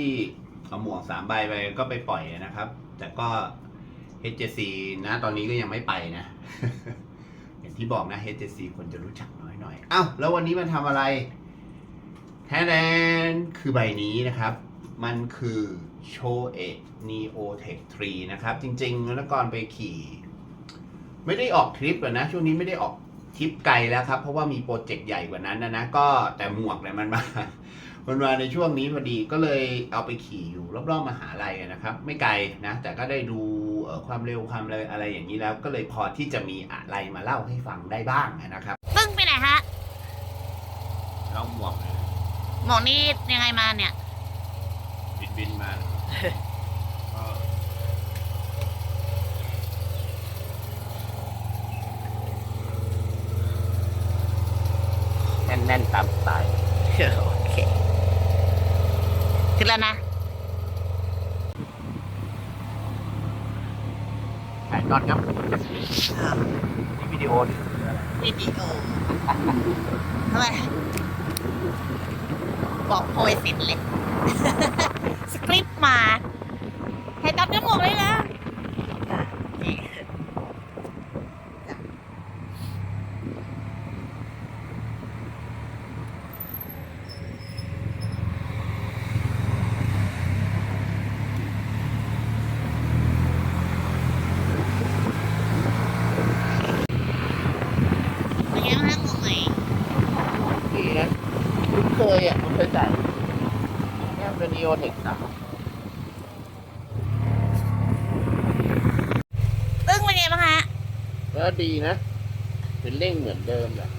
ที่เอาหมวกสามใบไปก็ไปปล่อยนะครับ แต่ก็ HJC นะตอนนี้ก็ยังไม่ไปนะ อย่างที่บอกนะ HJC คนจะรู้จักน้อยหน่อยอ้าวแล้ววันนี้มันทำอะไรแทนนคือใบนี้นะครับ มันคือโชเอะ Neo Tech 3นะครับ จริงๆแล้วัตกรไปขี่ ไม่ได้ออกทริปอะนะ ช่วงนี้ไม่ได้ออกทริปไกลแล้วครับ เพราะว่ามีโปรเจกต์ใหญ่กว่านั้นนะนะก็แต่หมวกเนี่ยมันมา มันมาในช่วงนี้พอดีก็เลยเอาไปขี่อยู่รอบๆมหาลัยอะนะครับ ไม่ไกลนะ แต่ก็ได้ดูเอ่อความเร็วความเลยอะไรอย่างนี้แล้ว ก็เลยพอที่จะมีอะไรมาเล่าให้ฟังได้บ้างนะครับปึ้งไปไหนฮะเล่าหมวกเลยหมวกนี่ยังไงมาเนี่ย บินบินมาก็แน่นๆตามสไตล์ โอเคถึงแล้วนะถ่ายนอนครับนี่วิดีโอนี่วิดีโอทำไมบอกโพยสิทธิ์เลย สคริปต์มา ให้ตัดจมูกเลยนะนี่ เป็นไงบ้างฮะหมวกใหม่ ดีนะคุ้นเคยอะคุ้นเคยใส่ เนี่ยเป็น Neo Tech สามตึ้งเป็นไงบ้างฮะแล้วดีนะ เป็นเร่งเหมือนเดิมแหละ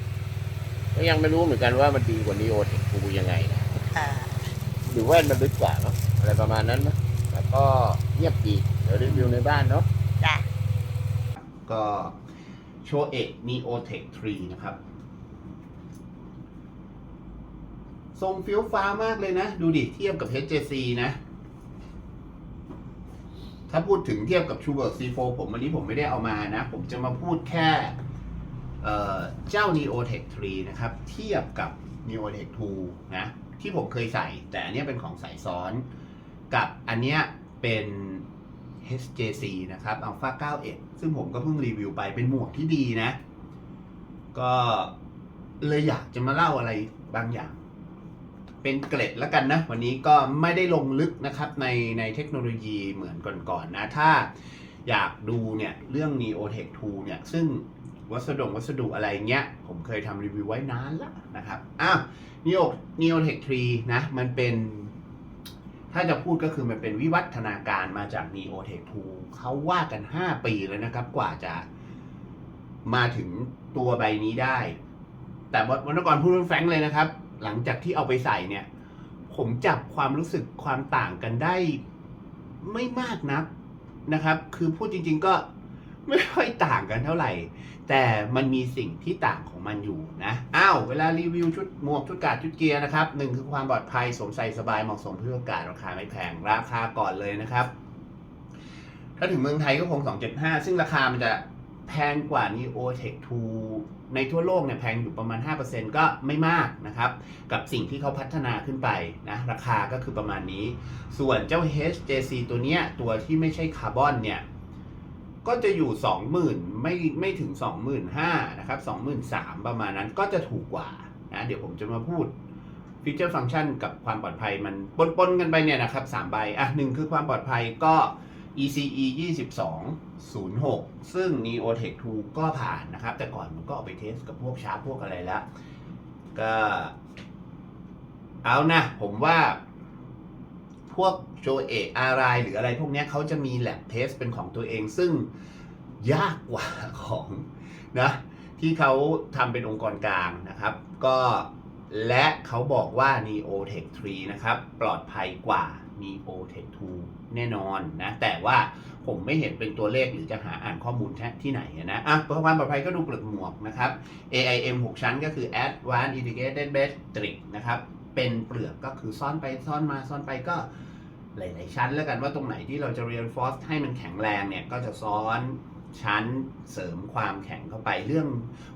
ก็ยังไม่รู้เหมือนกันว่ามันดีกว่า Neo Tech 2ยังไงนะเอ่อหรือว่ามันลึกกว่าเนาะอะไรประมาณนั้นนะแล้วก็เงียบดีเดี๋ยวรีวิวในบ้านเนาะจ้ะก็โชเอะ Neo Tech 3นะครับ ทรงฟิลฟ้ามากเลยนะ ดูดิเทียบกับ HJC นะ ถ้าพูดถึงเทียบกับ t r u e r C4 ผมวันนี้ผมไม่ได้เอามานะ ผมจะมาพูดแค่เเจ้า Neo Tech 3 นะครับ เทียบกับ Neo Tech 2 นะ ที่ผมเคยใส่ แต่อันนี้เป็นของสายซ้อน กับอันเนี้ยเป็น HJC นะครับ Alpha 91 ซึ่งผมก็เพิ่งรีวิวไปเป็นหมวกที่ดีนะ ก็เลยอยากจะมาเล่าอะไรบางอย่าง เป็นเกร็ดแล้วกันนะ วันนี้ก็ไม่ได้ลงลึกนะครับในในเทคโนโลยีเหมือนก่อนๆนะถ้าอยากดูเนี่ยเรื่อง Neo Tech 2 เนี่ย ซึ่งวัสดุวัสดุอะไรเงี้ย ผมเคยทำรีวิวไว้นานแล้วนะครับ อ้าว Neo Neo Tech 3 นะ มันเป็น ถ้าจะพูดก็คือมันเป็นวิวัฒนาการมาจาก Neo Tech 2 เขาว่ากัน 5 ปีแล้วนะครับ กว่าจะมาถึงตัวใบนี้ได้ แต่วันก่อนพูดแฟงเลยนะครับ หลังจากที่เอาไปใส่เนี่ย ผมจับความรู้สึกความต่างกันได้ไม่มากนักนะครับ คือพูดจริง ๆก็ไม่ค่อยต่างกันเท่าไหร่ แต่มันมีสิ่งที่ต่างของมันอยู่นะอ้าวเวลารีวิวชุดหมวกชุดกาดชุดเกียร์นะครับหนึ่งคือความปลอดภัยสวมใส่สบายเหมาะสมเพื่ออกาศราคาไม่แพงราคาก่อนเลยนะครับ ถ้าถึงเมืองไทยก็คง 275 ซึ่งราคามันจะแพงกว่า Neo Tech 2 ในทั่วโลกเนี่ยแพงอยู่ประมาณ 5%ก็ไม่มากนะครับ กับสิ่งที่เขาพัฒนาขึ้นไปนะราคาก็คือประมาณนี้ ส่วนเจ้า HJC ตัวเนี้ยตัวที่ไม่ใช่คาร์บอนเนี่ยก็จะอยู่ 20,000 ไม่ไม่ถึง 25,000นะครับ23,000 ประมาณนั้นก็จะถูกกว่านะเดี๋ยวผมจะมาพูดฟีเจอร์ฟังก์ชันกับความปลอดภัยมันปนๆกันไปเนี่ยนะครับ3ใบอะหนึ่งคือความปลอดภัยก็ ECE 2206 ซึ่ง Neo Tech 2 ก็ผ่านนะครับ แต่ก่อนมันก็เอาไปเทสกับพวกชาร์ปพวกอะไรแล้ว ก็ เอานะผมว่าพวกโชเอะอารายหรืออะไรพวกนี้เขาจะมีแลบเทสเป็นของตัวเอง ซึ่งยากกว่าของนะที่เขาทำเป็นองค์กรกลางนะครับ ก็และเขาบอกว่า Neo Tech 3 นะครับ ปลอดภัยกว่า Neo Tech 2 แน่นอนนะ แต่ว่าผมไม่เห็นเป็นตัวเลขหรือจะหาอ่านข้อมูลที่ไหนนะอะความปลอดภัยก็ดูเปลือกหมวกนะครับ AIM 6 ชั้นก็คือ Advanced Integrated Matrix นะครับ เป็นเปลือกก็คือซ่อนไปซ่อนมาซ่อนไปก็หลาย ๆ ชั้นแล้วกันว่าตรงไหนที่เราจะ reinforce ให้มันแข็งแรงเนี่ยก็จะซ้อนชั้นเสริมความแข็งเข้าไปเรื่อง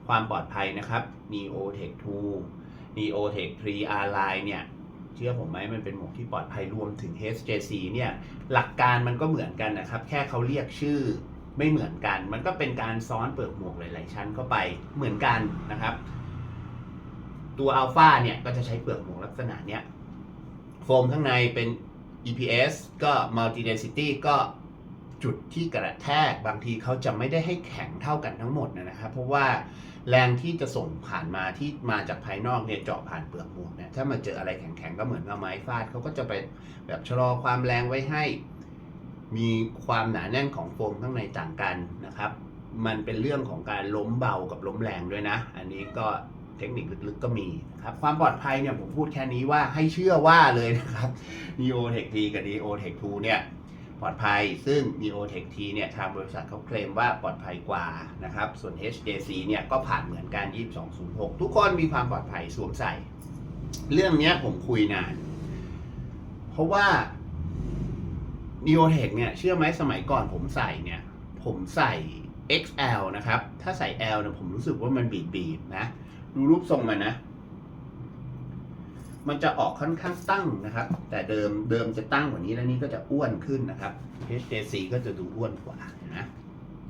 ความปลอดภัยนะครับ Neo Tech 2 Neo Tech 3 R Line เนี่ย เชื่อผมไหมมันเป็นหมวกที่ปลอดภัยรวมถึง HJC เนี่ยหลักการมันก็เหมือนกันนะครับ แค่เขาเรียกชื่อไม่เหมือนกัน มันก็เป็นการซ้อนเปลือกหมวกหลายๆชั้นเข้าไปเหมือนกันนะครับ ตัวอัลฟาเนี่ยก็จะใช้เปลือกหมวกลักษณะเนี้ยโฟมข้างในเป็น EPS ก็ Multi Density ก็จุดที่กระแทกบางทีเขาจะไม่ได้ให้แข็งเท่ากันทั้งหมดนะครับ เพราะว่า แรงที่จะส่งผ่านมาที่มาจากภายนอกเนี่ยเจาะผ่านเปลือกหมวกเนี่ยถ้ามาเจออะไรแข็งๆก็เหมือนเอาไม้ฟาดเขาก็จะไปแบบชะลอความแรงไว้ให้ มีความหนาแน่นของโฟมข้างในต่างกันนะครับ มันเป็นเรื่องของการล้มเบากับล้มแรงด้วยนะ อันนี้ก็เทคนิคลึกๆก็มีนะครับความปลอดภัยเนี่ยผมพูดแค่นี้ว่าให้เชื่อว่าเลยนะครับ Neo Tech T กับ Neo Tech 2เนี่ย ปลอดภัย ซึ่ง Neo Tech T เนี่ยทางบริษัทเขาเคลมว่าปลอดภัยกว่านะครับ ส่วน HJC เนี่ยก็ผ่านเหมือนกัน 2206 ทุกคนมีความปลอดภัยสวมใส่ เรื่องนี้ผมคุยนาน เพราะว่า Neo Tech เนี่ยเชื่อไหมสมัยก่อนผมใส่เนี่ย ผมใส่ XL นะครับ ถ้าใส่ L เนี่ยผมรู้สึกว่ามันบีบๆนะ ดูรูปทรงมันนะ มันจะออกค่อนข้างตั้งนะครับ แต่เดิมเดิมจะตั้งกว่านี้แล้วนี่ก็จะอ้วนขึ้นนะครับ HJC ก็จะดูอ้วนกว่านะ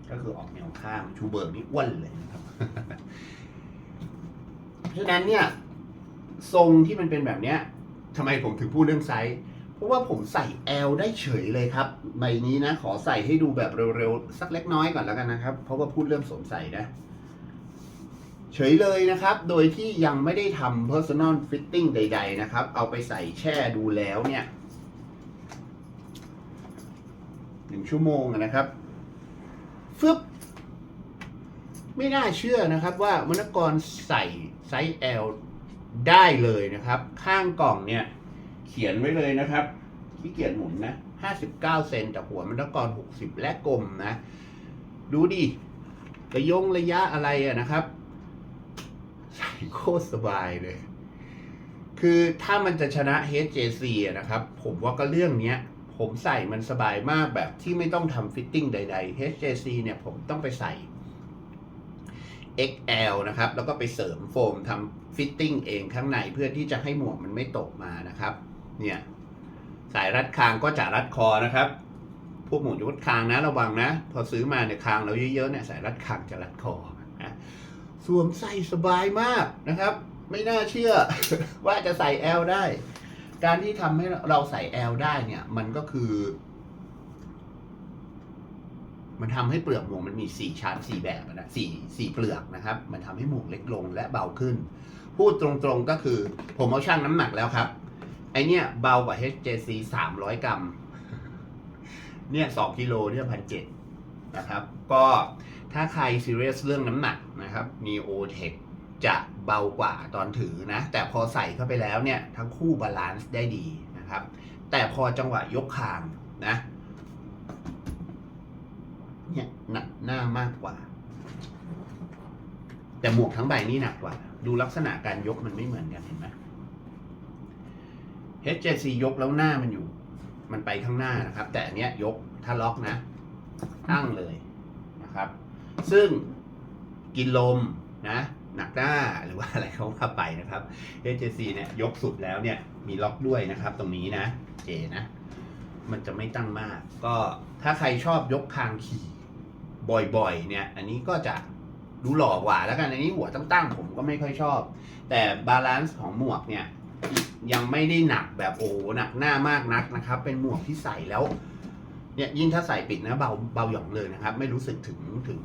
ก็คือออกแนวข้างชูเบิร์กนี่อ้วนเลยนะครับ เพราะฉะนั้นเนี่ย ทรงที่มันเป็นแบบเนี้ยทำไมผมถึงพูดเรื่องไซส์เพราะว่าผมใส่ L ได้เฉยเลยครับ ใบนี้นะ ขอใส่ให้ดูแบบเร็วๆ สักเล็กน้อยก่อนแล้วกันนะครับ เพราะว่าพูดเรื่องสวมใส่นะ เฉยเลยนะครับ โดยที่ยังไม่ได้ทำ personal fitting ใด ๆ นะครับ เอาไปใส่แช่ดูแล้วเนี่ยหนึ่งชั่วโมงนะครับฟึบไม่น่าเชื่อนะครับว่ามนกรใส่ไซส์ L ได้เลยนะครับ ข้างกล่องเนี่ย เขียนไว้เลยนะครับขี้เกียจหมุนนะ59 เซนแต่หัวมันกอน60 และกลมนะ ดูดิระยงระยะอะไรอะนะครับ โคตรสบายเลย คือถ้ามันจะชนะ HJC นะครับ ผมว่าก็เรื่องเนี้ย ผมใส่มันสบายมากแบบที่ไม่ต้องทำฟิตติ้งใด ๆ HJC เนี่ยผมต้องไปใส่ XL นะครับ แล้วก็ไปเสริมโฟมทำฟิตติ้งเองข้างในเพื่อที่จะให้หมวกมันไม่ตกมานะครับ เนี่ยสายรัดคางก็จะรัดคอนะครับ พวกหมวกยุดคางนะระวังนะ พอซื้อมาเนี่ยคางเราเยอะๆเนี่ยสายรัดคางจะรัดคอ สวมใส่สบายมากนะครับ ไม่น่าเชื่อว่าจะใส่ L ได้ การที่ทำให้เราใส่ L ได้เนี่ย มันก็คือ มันทำให้เปลือกหมวกมันมีสี่ชั้นสี่แบบนะสี่สี่เปลือกนะครับ มันทำให้หมวกเล็กลงและเบาขึ้น พูดตรงๆก็คือ ผมเอาชั่งน้ำหนักแล้วครับ ไอเนี้ยเบากว่า HJC 300 กรัมเนี่ย2กิโลเนี่ยพันเจ็ดนะครับ ก็ ถ้าใครซีเรียสเรื่องน้ำหนักนะครับ Neo Tech จะเบากว่าตอนถือนะ แต่พอใส่เข้าไปแล้วเนี่ย ทั้งคู่บาลานซ์ได้ดีนะครับ แต่พอจังหวะยกคางนะเนี่ยหนักหน้ามากกว่า แต่หมวกทั้งใบนี่หนักกว่า ดูลักษณะการยกมันไม่เหมือนกันเห็นไหม HJC ยกแล้วหน้ามันอยู่ มันไปข้างหน้านะครับ แต่อันเนี้ยยกถ้าล็อกนะ ตั้งเลยนะครับ ซึ่งกินลมนะหนักหน้าหรือว่าอะไรเขาว่าไปนะครับ HJC เนี่ยยกสุดแล้วเนี่ยมีล็อกด้วยนะครับ ตรงนี้นะเจนะ มันจะไม่ตั้งมาก ก็ถ้าใครชอบยกคางขี่บ่อยๆ เนี่ย อันนี้ก็จะดูหล่อกว่าแล้วกันอันนี้หัวตั้งๆผมก็ไม่ค่อยชอบ แต่บาลานซ์ของหมวกเนี่ยยังไม่ได้หนักแบบโอ้หนักหน้ามากนักนะครับ เป็นหมวกที่ใส่แล้ว เนี่ยยิ่งถ้าใส่ปิดนะเบาเบาหย่องเลยนะครับ ไม่รู้สึกถึงถึง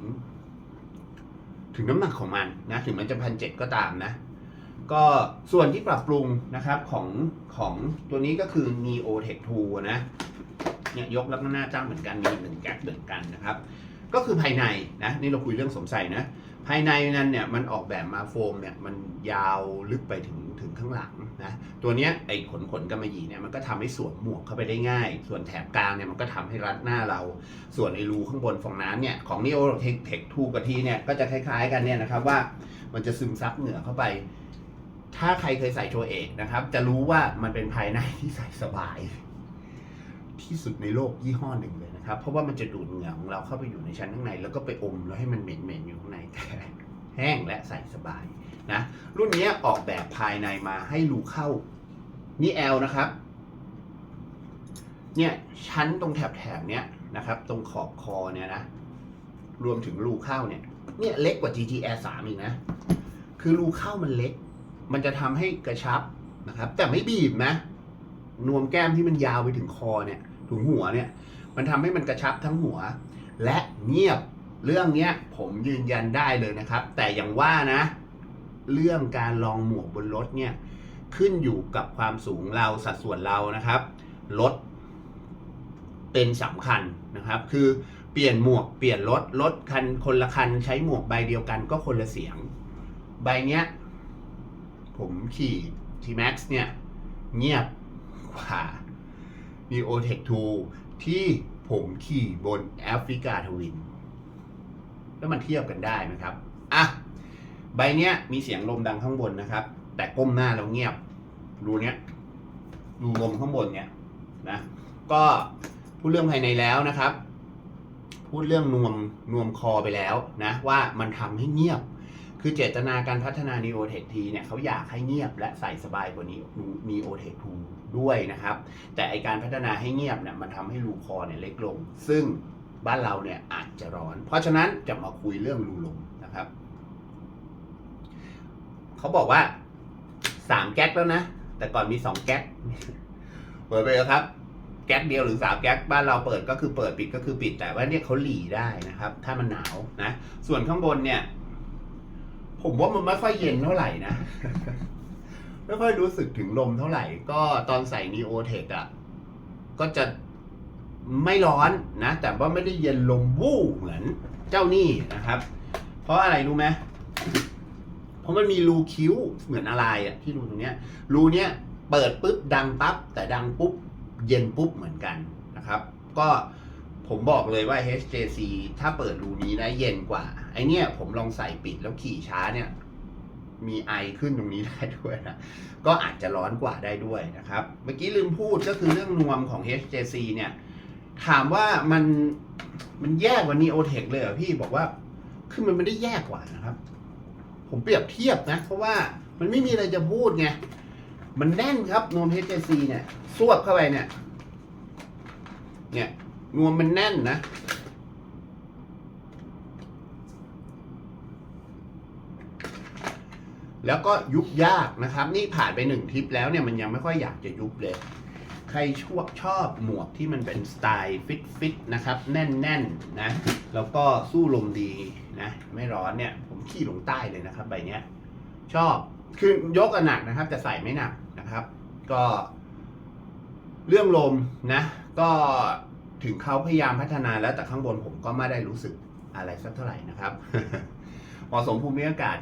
ถึงน้ำหนักของมันนะถึงมันจะพันเจ็ดก็ตามนะ ก็ส่วนที่ปรับปรุงนะครับของของตัวนี้ก็คือ Neo Tech 2นะเนี่ยยกแล้วก็หน้าจ้างเหมือนกันมีหนึ่งแก๊กเหมือนกันนะครับ ก็คือภายในนะนี่เราคุยเรื่องสมใส่นะ ภายในนั้นเนี่ยมันออกแบบมาโฟมเนี่ยมันยาวลึกไปถึงถึงข้างหลังนะตัวเนี้ยไอ้ขนขนกำมะหยี่เนี่ยมันก็ทำให้สวมหมวกเข้าไปได้ง่าย ส่วนแถบกลางเนี่ยมันก็ทำให้รัดหน้าเรา ส่วนไอ้รูข้างบนฟองน้ำเนี่ยของ Neo Tech Tech 2กับทีเนี่ยก็จะคล้ายๆกันเนี่ยนะครับว่ามันจะซึมซับเหงื่อเข้าไป ถ้าใครเคยใส่โชเอกนะครับจะรู้ว่ามันเป็นภายในที่ใส่สบาย ที่สุดในโลกยี่ห้อหนึ่งเลยนะครับ เพราะว่ามันจะดูดเหงื่อของเราเข้าไปอยู่ในชั้นข้างใน แล้วก็ไปอมแล้วให้มันเหม็นๆอยู่ข้างในแต่แห้งและใส่สบายนะรุ่นนี้ออกแบบภายในมาให้รูเข้านี่ L นะครับเนี่ยชั้นตรงแถบแถบๆเนี้ยนะครับ ตรงขอบคอเนี่ยนะ รวมถึงรูเข้าเนี่ยเนี่ยเล็กกว่า GTR 3อีกนะ คือรูเข้ามันเล็ก มันจะทำให้กระชับนะครับ แต่ไม่บีบนะนวมแก้มที่มันยาวไปถึงคอเนี่ย ถึงหัวเนี่ย มันทำให้มันกระชับทั้งหัว และเงียบเรื่องเนี้ยผมยืนยันได้เลยนะครับ แต่อย่างว่านะ เรื่องการลองหมวกบนรถเนี่ยขึ้นอยู่กับความสูงเราสัดส่วนเรานะครับรถเป็นสำคัญนะครับ คือเปลี่ยนหมวกเปลี่ยนรถรถคันคนละคันใช้หมวกใบเดียวกันก็คนละเสียง ใบเนี้ย ผมขี่ T-Max เนี่ย เงียบกว่า Neo Tech 2ที่ผมขี่บนแอฟริกาทวิน แล้วมันเทียบกันได้ไหมครับ อะ ใบเนี้ยมีเสียงลมดังข้างบนนะครับ แต่ก้มหน้าแล้วเงียบ รูเนี้ยรูลมข้างบนเนี่ยนะ ก็พูดเรื่องภายในแล้วนะครับ พูดเรื่องนวมนวมคอไปแล้วนะ ว่ามันทำให้เงียบคือเจตนาการพัฒนา Neo Tech T เนี่ยเขาอยากให้เงียบและใส่สบายกว่านี้ Neo Tech 2 ด้วยนะครับ แต่ไอการพัฒนาให้เงียบเนี่ยมันทำให้รูคอเนี่ยเล็กลง ซึ่งบ้านเราเนี่ยอาจจะร้อน เพราะฉะนั้นจะมาคุยเรื่องรูลมนะครับเขาบอกว่าสามแก๊กแล้วนะ แต่ก่อนมีสองแก๊กเปิดไปแล้วครับแก๊กเดียวหรือสามแก๊กบ้านเราเปิดก็คือเปิดปิดก็คือปิด แต่ว่าเนี่ยเขาหลีได้นะครับ ถ้ามันหนาวนะ ส่วนข้างบนเนี่ย ผมว่ามันไม่ค่อยเย็นเท่าไหร่นะ ไม่ค่อยรู้สึกถึงลมเท่าไหร่ ก็ตอนใส่ Neo Tech อะ ก็จะไม่ร้อนนะ แต่ว่าไม่ได้เย็นลมวู่เหมือนเจ้านี่นะครับ เพราะอะไรรู้ไหมเพราะมันมีรูคิ้วเหมือนอะไรอะที่รูตรงเนี้ย รูเนี้ยเปิดปุ๊บดังปั๊บแต่ดังปุ๊บเย็นปุ๊บเหมือนกันนะครับ ก็ผมบอกเลยว่า HJC ถ้าเปิดรูนี้นะเย็นกว่า ไอเนี้ยผมลองใส่ปิดแล้วขี่ช้าเนี่ย มีไอขึ้นตรงนี้ได้ด้วยนะ ก็อาจจะร้อนกว่าได้ด้วยนะครับ เมื่อกี้ลืมพูดก็คือเรื่องนวมของ HJC เนี่ย ถามว่ามันมันแย่กว่า Neotech เลยเหรอพี่บอกว่า คือมันไม่ได้แย่กว่านะครับ ผมเปรียบเทียบนะ เพราะว่ามันไม่มีอะไรจะพูดไง มันแน่นครับนวม HJC เนี่ยสวบเข้าไปเนี่ย เนี่ยนวมมันแน่นนะ แล้วก็ยุบยากนะครับ นี่ผ่านไปหนึ่งทริปแล้วเนี่ยมันยังไม่ค่อยอยากจะยุบเลย ใครชอบชอบหมวกที่มันเป็นสไตล์ฟิตฟิตนะครับ แน่นแน่นๆนะ แล้วก็สู้ลมดีนะ ไม่ร้อนเนี่ย ผมขี่ลงใต้เลยนะครับใบเนี้ย ชอบ คือยกอหนักนะครับ แต่ใส่ไม่หนักนะครับ ก็ เรื่องลมนะ ก็ถึงเขาพยายามพัฒนาแล้วแต่ข้างบนผมก็ไม่ได้รู้สึกอะไรสักเท่าไหร่นะครับเหมาะสมภูมิอากาศ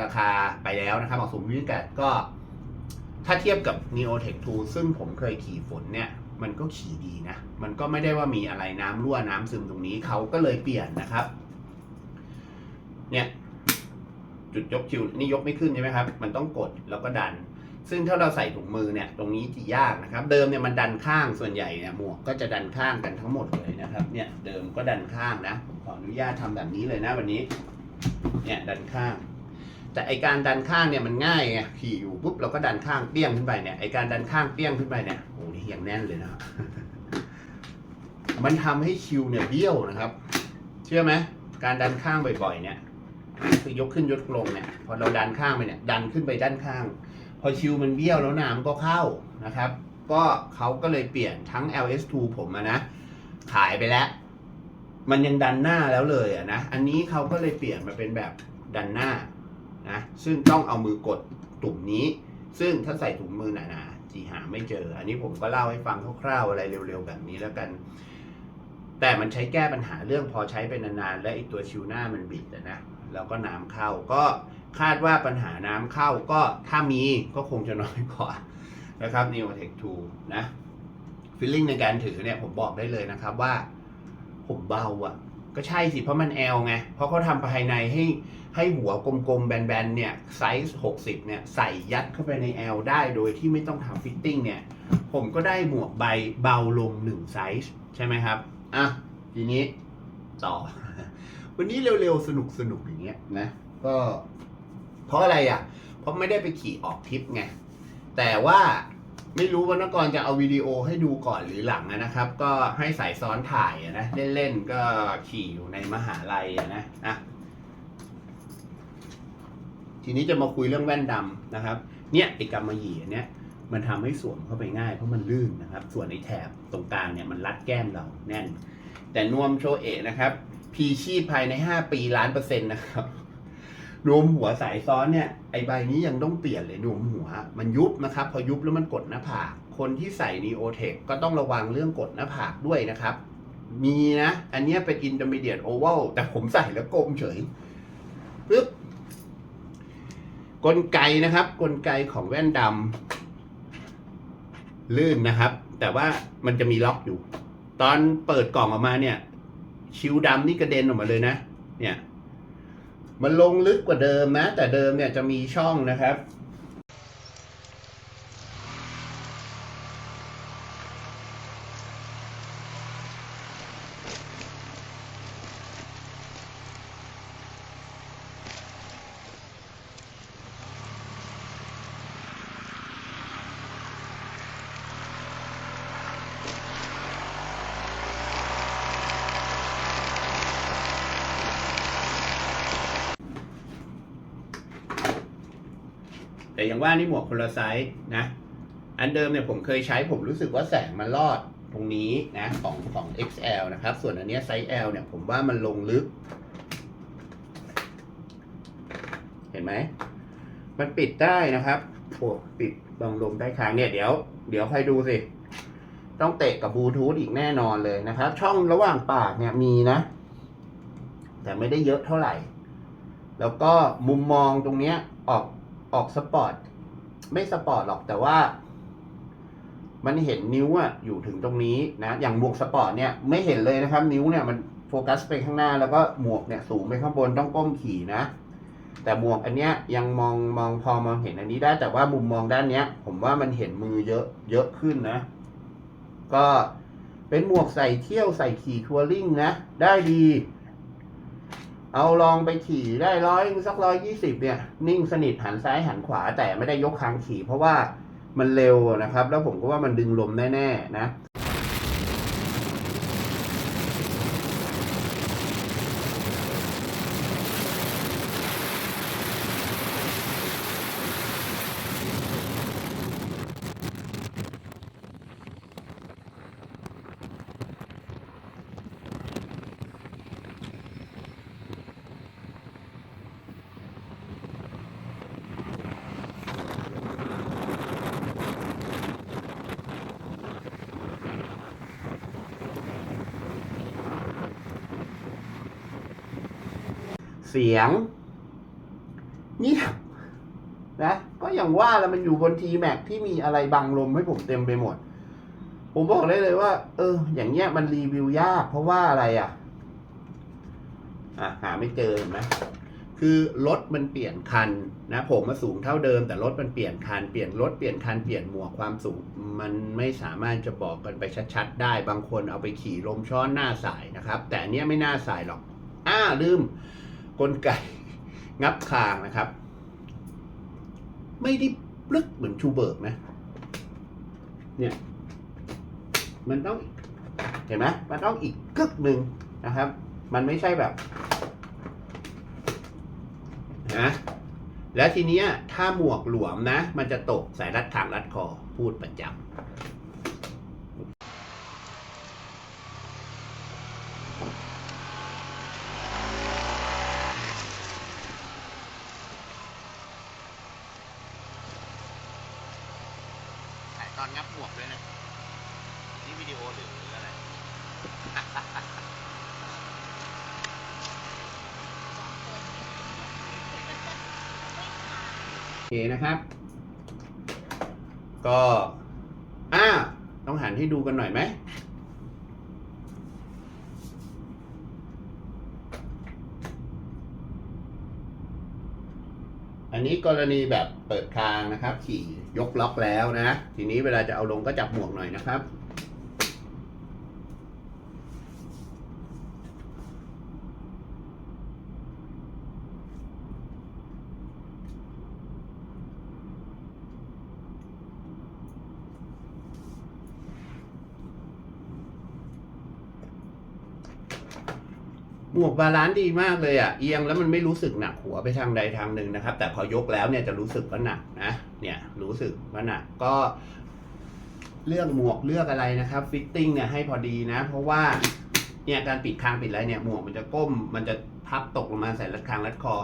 ราคาไปแล้วนะครับเหมาะสมภูมิอากาศก็ ถ้าเทียบกับ Neo Tech 2 ซึ่งผมเคยขี่ฝนเนี่ย มันก็ขี่ดีนะ มันก็ไม่ได้ว่ามีอะไรน้ำรั่วน้ำซึมตรงนี้เขาก็เลยเปลี่ยนนะครับ เนี่ย จุดยกคิวนี่ยกไม่ขึ้นใช่ไหมครับ มันต้องกดแล้วก็ดัน ซึ่งถ้าเราใส่ถุงมือเนี่ย ตรงนี้จะยากนะครับ เดิมเนี่ยมันดันข้างส่วนใหญ่เนี่ยหมวกก็จะดันข้างกันทั้งหมดเลยนะครับ เนี่ยเดิมก็ดันข้างนะผมขออนุญาตทำแบบนี้เลยนะวันนี้ เนี่ยดันข้าง แต่ไอการดันข้างเนี่ยมันง่ายไงขี่อยู่ปุ๊บเราก็ดันข้างเปี้ยงขึ้นไปเนี่ยไอการดันข้างเปี้ยงขึ้นไปเนี่ยโอ้นี่ยังแน่นเลยนะมันทำให้คิวเนี่ยเบี้ยวนะครับ เชื่อไหมการดันข้างบ่อยๆ เนี่ยคือยกขึ้นยกลงเนี่ยพอเราดันข้างไปเนี่ยดันขึ้นไปด้านข้าง พอชิวมันเบี้ยวแล้วน้ำก็เข้านะครับ ก็เขาก็เลยเปลี่ยนทั้ง LS2 ผมะนะขายไปแล้ว มันยังดันหน้าแล้วเลยอะนะอันนี้เขาก็เลยเปลี่ยนมาเป็นแบบดันหน้า นะซึ่งต้องเอามือกดตุ่มนี้ ซึ่งถ้าใส่ถุงมือหนาๆจีหาไม่เจอ อันนี้ผมก็เล่าให้ฟังคร่าวๆอะไรเร็วๆแบบนี้แล้วกัน แต่มันใช้แก้ปัญหาเรื่องพอใช้ไปนานๆและไอตัวชิวหน้ามันบิดนะแล้วก็น้ำเข้าก็คาดว่าปัญหาน้ำเข้าก็ถ้ามีก็คงจะน้อยกว่านะครับ Neo Tech 2นะฟีลลิ่งในการถือเนี่ยผมบอกได้เลยนะครับว่า ผมเบาอะ ก็ใช่สิเพราะมันแอลไง เพราะเขาทำภายในให้ ให้หัวกลมๆ แบนๆ เนี่ยไซส์60 เนี่ยใส่ยัดเข้าไปในแอลได้โดยที่ไม่ต้องทำฟิตติ้งเนี่ย ผมก็ได้หมวกใบเบาลง1ไซส์ใช่ไหมครับ อะ ทีนี้ต่อ วันนี้เร็วๆ สนุกๆ อย่างเงี้ยนะ ก็ เพราะอะไรอะ เพราะไม่ได้ไปขี่ออกทริปไง แต่ว่าไม่รู้ว่านกรจะเอาวิดีโอให้ดูก่อนหรือหลังนะครับ ก็ให้สายซ้อนถ่ายนะ เล่นๆ ก็ขี่อยู่ในมหาลัยนะอะ ทีนี้จะมาคุยเรื่องแว่นดำนะครับ เนี่ยไอ้กำมะหยี่อันเนี้ยมันทำให้สวมเข้าไปง่ายเพราะมันลื่นนะครับ ส่วนไอ้แถบตรงกลางเนี่ยมันรัดแก้มเราแน่น แต่นวมโชเอะนะครับพีชีพภายใน 5 ปีล้านเปอร์เซ็นต์นะครับนวมหัวสายซ้อนเนี่ยไอใบนี้ยังต้องเปลี่ยนเลยนวมหัว มันยุบนะครับ พอยุบแล้วมันกดหน้าผากคนที่ใส่นีโอเทคก็ต้องระวังเรื่องกดหน้าผากด้วยนะครับ มีนะ อันนี้เป็น intermediate oval แต่ผมใส่แล้วกลมเฉยปึ๊บ กลไกนะครับ กลไกของแว่นดำลื่นนะครับ แต่ว่ามันจะมีล็อกอยู่ ตอนเปิดกล่องออกมาเนี่ย ชิวดำนี่กระเด็นออกมาเลยนะ เนี่ย มันลงลึกกว่าเดิมนะ แต่เดิมเนี่ยจะมีช่องนะครับ ว่านี่หมวกคนละไซส์นะ อันเดิมเนี่ยผมเคยใช้ผมรู้สึกว่าแสงมันลอดตรงนี้นะของของ XL นะครับ ส่วนอันนี้ไซส์ L เนี่ยผมว่ามันลงลึก เห็นไหม มันปิดได้นะครับโอ้ปิดบังลมได้ค้างเนี่ยเดี๋ยว เดี๋ยวใครดูสิ ต้องเตะกับบลูทูธอีกแน่นอนเลยนะครับ ช่องระหว่างปากเนี่ยมีนะ แต่ไม่ได้เยอะเท่าไหร่ แล้วก็มุมมองตรงเนี้ยออกออกสปอร์ต ไม่สปอร์ตหรอกแต่ว่า มันเห็นนิ้วอะอยู่ถึงตรงนี้นะอย่างหมวกสปอร์ตเนี่ยไม่เห็นเลยนะครับ นิ้วเนี่ยมันโฟกัสไปข้างหน้าแล้วก็หมวกเนี่ยสูงไปข้างบนต้องก้มขี่นะ แต่หมวกอันเนี้ยยังมองมองพอมองเห็นอันนี้ได้แต่ว่ามุมมองด้านเนี้ย ผมว่ามันเห็นมือเยอะเยอะขึ้นนะ ก็เป็นหมวกใส่เที่ยวใส่ขี่ทัวริงนะ ได้ดี เอาลองไปขี่ได้ร้อยสักร้อยยี่สิบเนี่ย นิ่งสนิทหันซ้ายหันขวาแต่ไม่ได้ยกคางขี่เพราะว่ามันเร็วนะครับ แล้วผมก็ว่ามันดึงลมแน่ๆนะ เสียงเงียบนะก็อย่างว่าแล้วมันอยู่บนทีแม็กที่มีอะไรบังลมให้ผมเต็มไปหมด ผมบอกได้เลยว่า เออ อย่างเงี้ยมันรีวิวยาก เพราะว่าอะไรอะ อะหาไม่เจอเห็นไหมคือรถมันเปลี่ยนคันนะผมมาสูงเท่าเดิม แต่รถมันเปลี่ยนคันเปลี่ยนรถเปลี่ยนคันเปลี่ยนหมวกความสูง มันไม่สามารถจะบอกกันไปชัดๆ ได้บางคนเอาไปขี่ลมช้อนหน้าสายนะครับ แต่เนี้ยไม่น่าสายหรอก อ้าลืม กลไกงับคางนะครับ ไม่ได้ปลึกเหมือนชูเบิร์กนะ เนี่ย มันต้องเห็นไหมมันต้องอีกกึกหนึ่งนะครับ มันไม่ใช่แบบนะแล้วทีนี้ถ้าหมวกหลวมนะ มันจะตกสายรัดขางรัดคอพูดประจำ ถ่ายตอน งับหมวกด้วยนะ นี่วิดีโอหรืออะไร โอเคนะครับ ก็อ่าต้องหันให้ดูกันหน่อยไหม อันนี้กรณีแบบ เปิดคางนะครับ ขี่ยกล็อกแล้วนะ ทีนี้เวลาจะเอาลงก็จับหมวกหน่อยนะครับ หมวกบาลานซ์ดีมากเลยอะเอียงแล้วมันไม่รู้สึกหนักหัวไปทางใดทางหนึ่งนะครับ แต่พอยกแล้วเนี่ยจะรู้สึกว่าหนักนะเนี่ยรู้สึกว่าหนักก็เลือกหมวกเลือกอะไรนะครับฟิตติ้งเนี่ยให้พอดีนะ เพราะว่าเนี่ยการปิดคางปิดอะไรเนี่ยหมวกมันจะก้มมันจะพับตกลงมาใส่รัดคางรัดคอ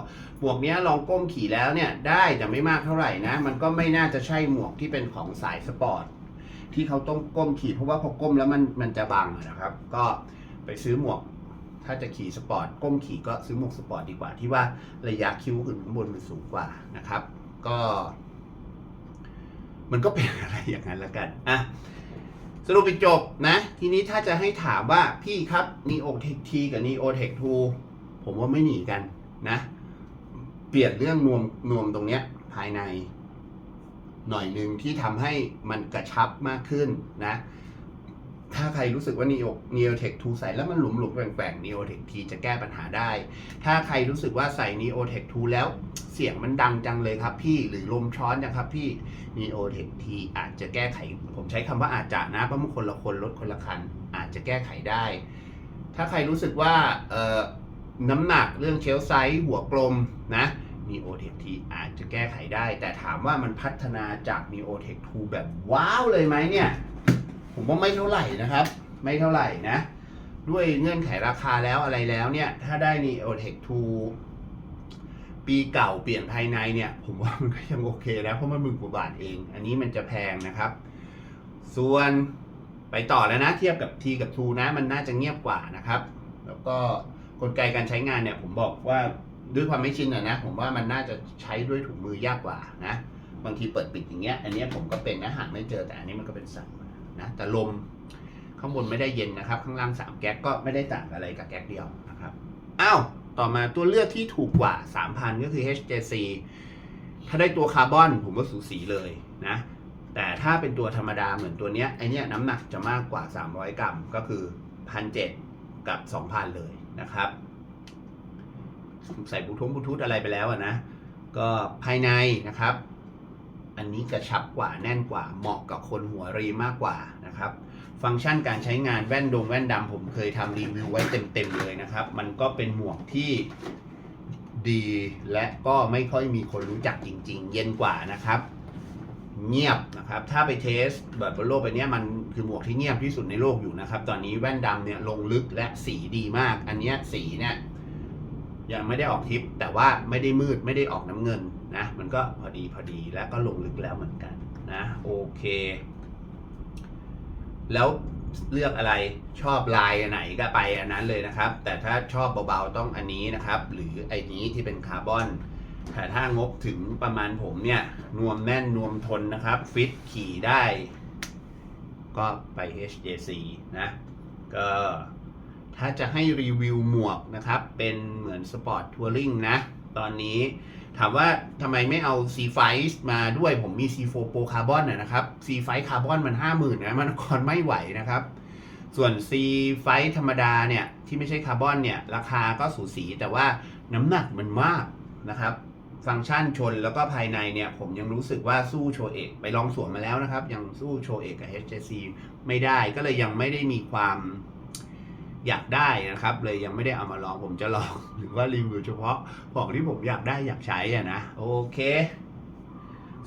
หมวกเนี้ยลองก้มขี่แล้วเนี่ยได้แต่ไม่มากเท่าไหร่นะ มันก็ไม่น่าจะใช่หมวกที่เป็นของสายสปอร์ตที่เขาต้องก้มขี่เพราะว่าพอก้มแล้วมันมันจะบังนะครับ ก็ไปซื้อหมวก ถ้าจะขี่สปอร์ตก้มขี่ก็ซื้อหมวกสปอร์ตดีกว่าที่ว่าระยะคิ้วขึ้นข้างบนมันสูงกว่านะครับ ก็ มันก็เป็นอะไรอย่างนั้นละกันอะสรุปไปจบนะ ทีนี้ถ้าจะให้ถามว่าพี่ครับ Neo Tech T กับ Neo Tech 2ผมว่าไม่หนีกันนะ เปลี่ยนเรื่องนวมนวมตรงเนี้ยภายใน หน่อยหนึ่งที่ทำให้มันกระชับมากขึ้นนะ ถ้าใครรู้สึกว่า Neo Neo Tech 2ใส่แล้วมันหลุมหลุมแกว่งๆ Neo Tech T จะแก้ปัญหาได้ ถ้าใครรู้สึกว่าใส่ Neo Tech 2แล้วเสียงมันดังจังเลยครับพี่หรือลมช้อนจังครับพี่ Neo Tech T อาจจะแก้ไข ผมใช้คำว่าอาจจะนะเพราะมันคนละคนรถคนละคัน อาจจะแก้ไขได้ ถ้าใครรู้สึกว่าเอ่อน้ำหนักเรื่องเชลไซส์หัวกลมนะ Neo Tech T อาจจะแก้ไขได้ แต่ถามว่ามันพัฒนาจาก Neo Tech 2แบบว้าวเลยไหมเนี่ย ผมว่าไม่เท่าไหร่นะครับ ไม่เท่าไหร่นะ ด้วยเงื่อนไขราคาแล้วอะไรแล้วเนี่ย ถ้าได้ Neo Tech 2 ปีเก่าเปลี่ยนภายในเนี่ย ผมว่ามันก็ยังโอเคนะเพราะมันหมื่นกว่าบาทเอง อันนี้มันจะแพงนะครับ ส่วนไปต่อแล้วนะ เทียบกับ T กับ 2 นะ มันน่าจะเงียบกว่านะครับ แล้วก็กลไกการใช้งานเนี่ยผมบอกว่าด้วยความไม่ชินอะนะ ผมว่ามันน่าจะใช้ด้วยถุงมือยากกว่านะ บางทีเปิดปิดอย่างเงี้ย อันนี้ผมก็เป็นนะหากไม่เจอแต่อันนี้มันก็เป็นสั่น นะแต่ลมข้างบนไม่ได้เย็นนะครับ ข้างล่าง 3 แก๊กก็ไม่ได้ต่างอะไรกับแก๊กเดียวนะครับอ้าวต่อมาตัวเลือกที่ถูกกว่า 3,000 ก็คือ HJC ถ้าได้ตัวคาร์บอนผมว่าสูสีเลยนะแต่ถ้าเป็นตัวธรรมดาเหมือนตัวเนี้ยไอเนี้ยน้ำหนักจะมากกว่า 300 กรัมก็คือ 1,700 กับ 2,000 เลยนะครับใส่บลูทูธบลูทูธอะไรไปแล้วนะ ก็ภายในนะครับ อันนี้กระชับกว่าแน่นกว่าเหมาะกับคนหัวรีมากกว่านะครับ ฟังก์ชันการใช้งานแว่นดงแว่นดำผมเคยทำรีวิวไว้เต็มๆเลยนะครับ มันก็เป็นหมวกที่ดีและก็ไม่ค่อยมีคนรู้จักจริง ๆ เย็นกว่านะครับ เงียบนะครับ ถ้าไปเทสแบบบนโลกไปเนี้ยมันคือหมวกที่เงียบที่สุดในโลกอยู่นะครับ ตอนนี้แว่นดำเนี่ยลงลึกและสีดีมาก อันเนี้ยสีเนี่ยยังไม่ได้ออกทิปแต่ว่าไม่ได้มืดไม่ได้ออกน้ำเงินนะมันก็พอดีพอดีและก็ลงลึกแล้วเหมือนกันนะโอเค แล้วเลือกอะไรชอบลายไหนก็ไปอันนั้นเลยนะครับ แต่ถ้าชอบเบาๆต้องอันนี้นะครับ หรือไอ้นี้ที่เป็นคาร์บอนแต่ถ้างบถึงประมาณผมเนี่ย นวมแน่นนวมทนนะครับ ฟิตขี่ได้ ก็ไป HJC นะก็ถ้าจะให้รีวิวหมวกนะครับ เป็นเหมือนสปอร์ตทัวริงนะ ตอนนี้ ถามว่าทำไมไม่เอา C5 มาด้วยผมมี C4 Pro Carbon นะนะครับ C5 Carbon มัน 50,000นะมันคอนไม่ไหวนะครับ ส่วน C5 ธรรมดาเนี่ย ที่ไม่ใช่คาร์บอนเนี่ย ราคาก็สูสีแต่ว่าน้ำหนักมันมากนะครับ ฟังก์ชันชนแล้วก็ภายในเนี่ย ผมยังรู้สึกว่าสู้โชเอกไปลองสวมมาแล้วนะครับ ยังสู้โชเอกกับ HJC ไม่ได้ก็เลยยังไม่ได้มีความ อยากได้นะครับ เลยยังไม่ได้เอามาลองผมจะลองหรือว่ารีวิวเฉพาะของที่ผมอยากได้อยากใช้อะนะโอเค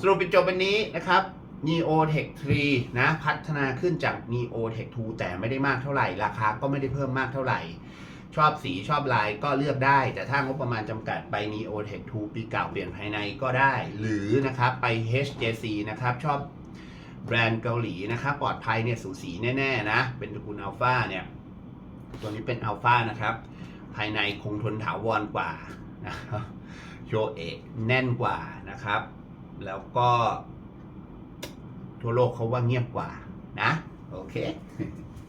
สรุปเป็นจบวันนี้นะครับ Neo Tech 3 นะ พัฒนาขึ้นจาก Neo Tech 2 แต่ไม่ได้มากเท่าไหร่ ราคาก็ไม่ได้เพิ่มมากเท่าไหร่ ชอบสีชอบลายก็เลือกได้ แต่ถ้างบประมาณจำกัดไป Neo Tech 2 ปีเก่าเปลี่ยนภายในก็ได้ หรือนะครับไป HJC นะครับ ชอบแบรนด์เกาหลีนะครับ ปลอดภัยเนี่ยสูสีแน่ ๆ นะ เป็นตระกูลอัลฟาเนี่ย ตัวนี้เป็นอัลฟานะครับ ภายในคงทนถาวรกว่านะครับโชเอกแน่นกว่านะครับ แล้วก็ทั่วโลกเขาว่าเงียบกว่านะ โอเค